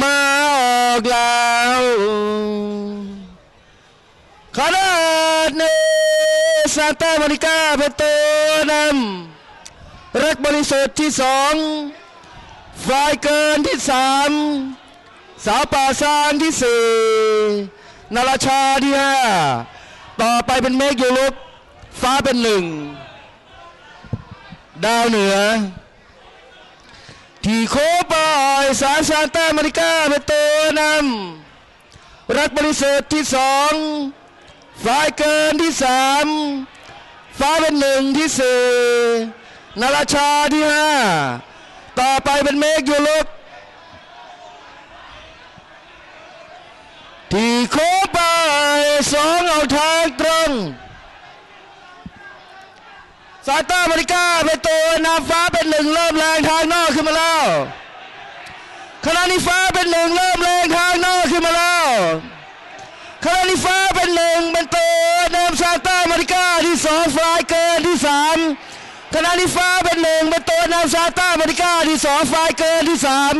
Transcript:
มาออกแล้วขนาดนี้ซานตามาริกาเป็นตัวนำรักบริสุทธิ์ที่สองฝ่ายเกินที่สามสาวป่าซางที่สี่นาราชาที่ห้าต่อไปเป็นเมฆยูลุกฟ้าเป็นหนึ่งดาวเหนือ ที่โคบอย สารซานตาอเมริกาเป็นตัวนำรักบริสุทธิ์ที่สองฝ่ายเกินที่สามฟ้าเป็นหนึ่งที่สี่นาราชาที่ห้าต่อไปเป็นเมฆยูลุกที่โคบอยสองเอาทางตรงซานตาอเมริกาเป็นตัวนำฟ้าเป็นหนึ่งเริ่มแรงทางนอกขึ้นมาแล้ว คณะนิฟ้าเป็นหนึ่งเริ่มแรงทางนอกขึ้นมาแล้วคณะนิฟ้าเป็นหนึ่งเป็นตัวนำซานตามาริกาที่สองฟลายเกินที่สามคณะนิฟ้าเป็นหนึ่งเป็นตัวนำซานตามาริกาที่สองฟลายเกินที่สาม